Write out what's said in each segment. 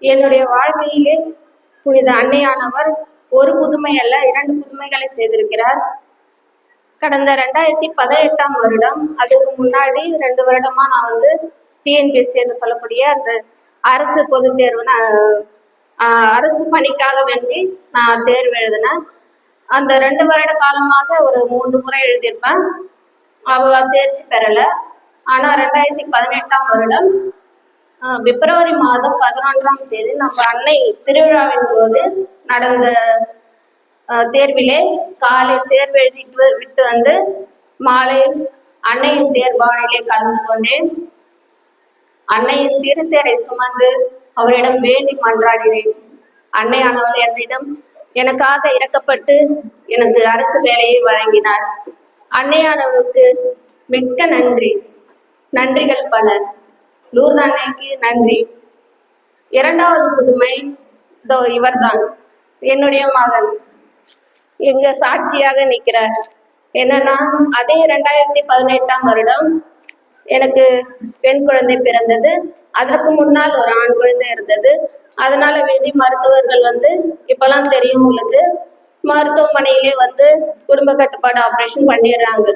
என்னுடைய வாழ்க்கையிலே புனித அன்னையானவர் ஒரு புதுமை அல்ல இரண்டு புதுமைகளை செய்திருக்கிறார். கடந்த ரெண்டாயிரத்தி பதினெட்டாம் வருடம் அதுக்கு முன்னாடி ரெண்டு வருடமா நான் வந்து டிஎன்பிஎஸ்சி என்று சொல்லக்கூடிய அந்த அரசு பொது தேர்வு நான் அரசு பணிக்காக வேண்டி நான் தேர்வு எழுதினேன். அந்த ரெண்டு வருட காலமாக ஒரு மூன்று முறை எழுதியிருப்பேன். அவ தேர்ச்சி பெறல. ஆனா ரெண்டாயிரத்தி பதினெட்டாம் வருடம் பிப்ரவரி மாதம் பதினொன்றாம் தேதி நம்ம அன்னை திருவிழாவின் போது நடந்த தேர்விலே காலை தேர்வு எழுதிட்டு விட்டு வந்து மாலை அன்னையின் தேர்வானிலே கலந்து கொண்டேன். அன்னையின் திருத்தேரை சுமந்து அவரிடம் வேண்டி மன்றாடினேன். அன்னையானவர் என்னிடம் எனக்காக இறக்கப்பட்டு எனக்கு அரசு வேலையை வழங்கினார். அன்னையானவருக்கு மிக்க நன்றி. நன்றிகள் பல லூர்து அன்னைக்கு நன்றி. இரண்டாவது புதுமை இதோ இவர்தான் என்னுடைய மகன். எங்க சாட்சியாக நிற்கிறார். என்னன்னா அதே ரெண்டாயிரத்தி பதினெட்டாம் வருடம் எனக்கு பெண் குழந்தை பிறந்தது. அதற்கு முன்னால் ஒரு ஆண் குழந்தை இருந்தது. அதனால வேண்டி மருத்துவர்கள் வந்து இப்பெல்லாம் தெரியும் உங்களுக்கு மருத்துவமனையிலே வந்து குடும்ப கட்டுப்பாடு ஆப்ரேஷன் பண்ணிடுறாங்க.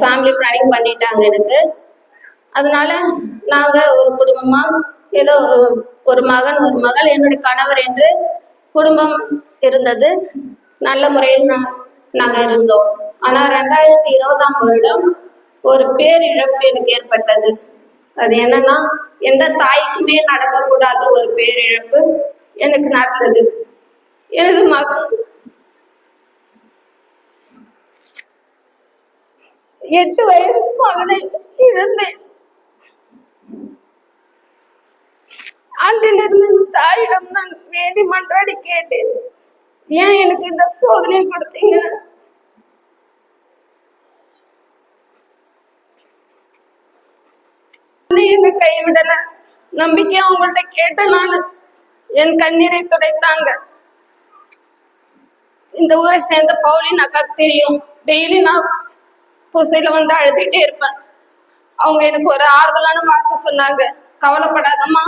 ஃபேமிலி பிளானிங் பண்ணிட்டாங்க எனக்கு. அதனால நாங்க ஒரு குடும்பமா ஏதோ ஒரு மகன் ஒரு மகள் என்னுடைய கணவர் என்று குடும்பம் இருந்தது. நல்ல முறையில் நாங்க இருந்தோம். ஆனா ரெண்டாயிரத்தி இருபதாம் வருடம் ஒரு பேரிழப்பு எனக்கு ஏற்பட்டது. அது என்னன்னா எந்த தாய்க்குமே நடக்கக்கூடாத ஒரு பேரிழப்பு எனக்கு நடந்தது. எனது மகன் எட்டு வயது மகனை இழந்தேன் ஆண்டிலிருந்து இந்த தாயிடம் நான் வேண்டி மன்றாடி கேட்டேன். ஏன் எனக்கு இந்த சோதனை கொடுத்தீங்க? என்ன கைவிடல. நம்பிக்கை அவங்கள்ட்ட கேட்ட நான் என் கண்ணீரை துடைத்தாங்க. இந்த ஊரை சேர்ந்த பவுலின் அக்காக்கு தெரியும். டெய்லி நான் பூசையில வந்து அழுதுகிட்டே இருப்பேன். அவங்க எனக்கு ஒரு ஆறுதலான வார்த்தை சொன்னாங்க. கவலைப்படாதம்மா.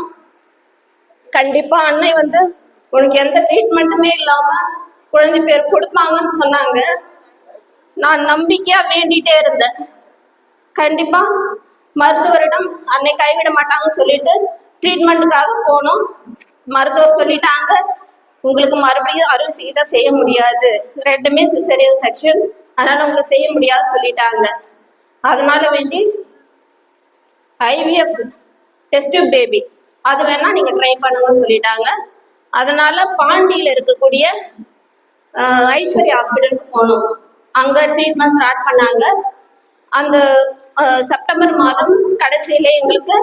கண்டிப்பா அன்னை வந்து உனக்கு எந்த ட்ரீட்மெண்ட்டுமே இல்லாம குழந்தை பேர் கொடுப்பாங்கன்னு சொன்னாங்க. நான் நம்பிக்கையா வேண்டிட்டே இருந்தேன். கண்டிப்பா மருத்துவரிடம் அன்னை கைவிட மாட்டாங்கன்னு சொல்லிட்டு ட்ரீட்மெண்ட்டுக்காக போனோம். மருத்துவர் சொல்லிட்டாங்க உங்களுக்கு மறுபடியும் அறுவை சிகிச்சை செய்ய முடியாது. ரெண்டுமே சிசரியன் செக்ஷன் அதனால உங்களுக்கு செய்ய முடியாது சொல்லிட்டாங்க. அதனால வேண்டி ஐவிஎஃப் டெஸ்ட் பேபி அது வேணா நீங்க ட்ரை பண்ணுங்கன்னு சொல்லிட்டாங்க. அதனால பாண்டியில இருக்கக்கூடிய ஐஸ்வர்யா ஹாஸ்பிட்டலுக்கு போனோம். அங்க ட்ரீட்மெண்ட் ஸ்டார்ட் பண்ணாங்க. அந்த செப்டம்பர் மாதம் கடைசியில எங்களுக்கு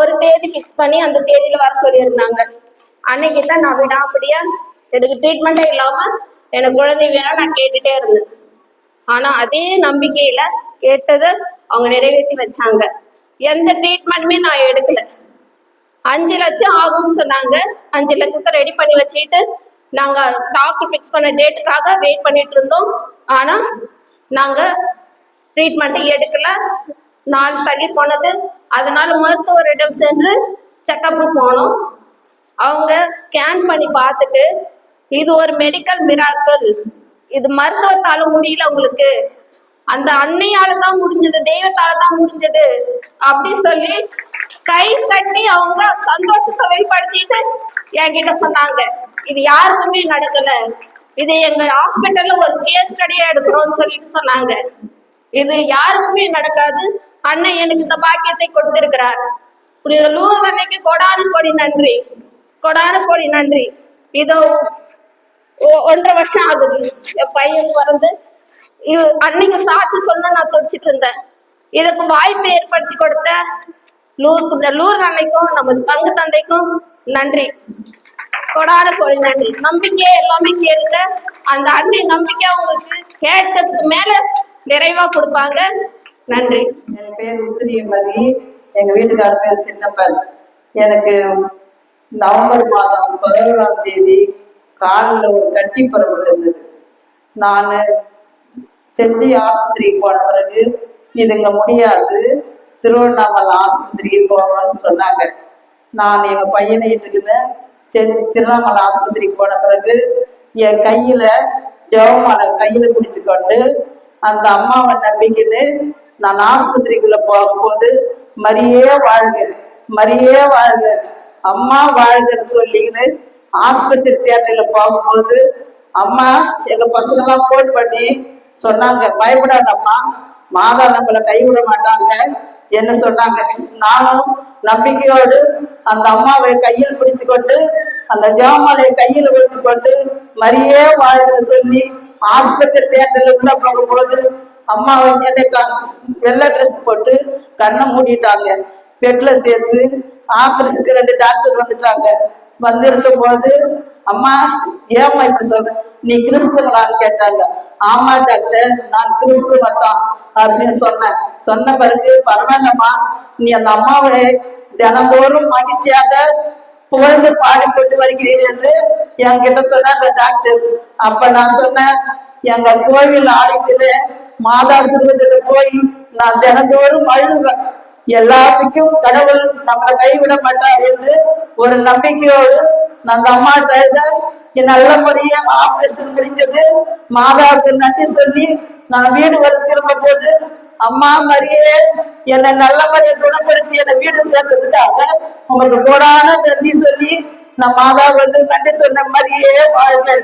ஒரு தேதி ஃபிக்ஸ் பண்ணி அந்த தேதியில வர சொல்லியிருந்தாங்க. அன்னைக்கு தான் நான் விடாப்படியா எனக்கு ட்ரீட்மெண்ட்டே இல்லாம எனக்கு குழந்தை வேணும் நான் கேட்டுட்டே இருந்தேன். ஆனா அதே நம்பிக்கையில கேட்டதை அவங்க நிறைவேற்றி வச்சாங்க. எந்த ட்ரீட்மெண்ட்டுமே நான் எடுக்கல. அஞ்சு லட்சம் ஆகும்னு சொன்னாங்க. அஞ்சு லட்சத்தை ரெடி பண்ணி வச்சுட்டு நாங்க டாக்டர் ஃபிக்ஸ் பண்ண டேட்டுக்காக வெயிட் பண்ணிட்டு இருந்தோம். ஆனா நாங்க ட்ரீட்மெண்ட் எடுக்கல. நாள் தள்ளி போனது. அதனால மருத்துவரிடம் சென்று செக்கப்பு போனோம். அவங்க ஸ்கேன் பண்ணி பார்த்துட்டு இது ஒரு மெடிக்கல் மிராக்கள் இது மருத்துவத்தால முடியல உங்களுக்கு. அந்த அன்னையால தான் முடிஞ்சது தெய்வத்தால தான் முடிஞ்சது. அப்படி சொல்லி கை கட்டி அவங்க சந்தோஷத்தை வெளிப்படுத்திட்டு என்கிட்ட சொன்னாங்க. இது யாருக்குமே நடக்கல. இது எங்க ஹாஸ்பிட்டல்ல ஒரு கேஸ் ஸ்டடியா எடுக்கிறோம்னு சொல்லிட்டு சொன்னாங்க. இது யாருக்குமே நடக்காது. அண்ணன் எனக்கு இந்த பாக்கியத்தை கொடுத்திருக்கிறார். புனித லூர் அன்னைக்கு கொடானு கோடி நன்றி. கொடானு கோடி நன்றி. இதோ ஒ- ஒன்றரை வருஷம் ஆகுது. என் பையன் பிறந்து. அன்னைக்கு சாட்சி சொன்ன நான் துடிச்சிட்டு இருந்தேன். இதுக்கு வாய்ப்பு ஏற்படுத்தி கொடுத்த லூர் இந்த லூர் அன்னைக்கும் நமது பங்கு தந்தைக்கும் நன்றி. கொடான கோழி நன்றி. நம்பிக்கையை எல்லாமே கேளுங்க. அந்த அன்னை நம்பிக்கை உங்களுக்கு கேட்டதுக்கு மேல நிறைவா கொடுப்பாங்க. நன்றி. என் பேர் உதிரியமதி எங்க வீட்டுக்கார பேர் சின்னப்பன். எனக்கு நவம்பர் மாதம் பதினோராம் தேதி காலில் ஒரு கட்டி புறப்பட்டிருந்தது நான் செஞ்சி ஆஸ்பத்திரிக்கு போன பிறகு இதுங்க முடியாது. திருவண்ணாமலை ஆஸ்பத்திரிக்கு போகணும்னு சொன்னாங்க. நான் எங்க பையனை இட்டுக்கின்னு சரி திருவண்ணாமலை ஆஸ்பத்திரிக்கு போன பிறகு என் கையில ஜெபமாலை கையில பிடித்து கொண்டு அந்த அம்மாவை நம்பிக்கின்னு நான் ஆஸ்பத்திரிக்குள்ள போகும்போது மரியே வாழ்க மரியே வாழ்க அம்மா வாழ்கன்னு சொல்லிக்கின்னு ஆஸ்பத்திரி தேட்டரில் போகும்போது அம்மா எங்க பசங்கெல்லாம் ஃபோன் பண்ணி சொன்னாங்க பயப்படாதம்மா மாதா நம்மளை கைவிட மாட்டாங்க என்ன சொன்னாங்க? நானும் நம்பிக்கையோடு அந்த அம்மாவை கையில் பிடித்து கொண்டு அந்த ஜாமாலை கையில் பிடித்து கொண்டு மரியே வாழ்க சொல்லி ஆஸ்பத்திரி தேட்டரில் உள்ள போகும்போது அம்மாவை என்னை க- வெள்ளை ட்ரெஸ் போட்டு கண்ணை மூடிட்டாங்க. பெட்ல சேர்த்து ஆபரேஷனுக்கு ரெண்டு டாக்டர் வந்துட்டாங்க. வந்திருக்கும் போது அம்மா ஏம்மா இப்படி சொல்ற? நீ கிறிஸ்தவனான்னு கேட்டாங்க. ஆமா டாக்டர். நான் கிறிஸ்துவ தான் அப்படின்னு சொன்னேன். சொன்ன பிறகு பரவாயில்லம்மா நீ அந்த அம்மாவை தினந்தோறும் மகிழ்ச்சியாக புகழ்ந்து பாடிக்கொண்டு வருகிறீர்கள் என்று என்கிட்ட சொன்ன அந்த டாக்டர். அப்ப நான் சொன்னேன் எங்க கோவில் ஆலயத்துல மாதா சிறுவத்துல போய் நான் தினந்தோறும் அழுவேன். எல்லாத்துக்கும் கடவுள் நம்மளை கைவிட மாட்டார் என்று ஒரு நம்பிக்கையோடு நான் அந்த அம்மாட்ட என் நல்ல முறையா ஆபரேஷன் முடிஞ்சது. மாதாவுக்கு நன்றி சொல்லி நான் வீடு வந்து திரும்ப போது அம்மா மாதிரியே என்னை நல்ல முறையை குணப்படுத்தி என்னை வீடு சேர்த்ததுக்காக உங்களுக்கு கோடான நன்றி சொல்லி நான் மாதா வந்து நன்றி சொன்ன மாதிரியே வாழ்க்கை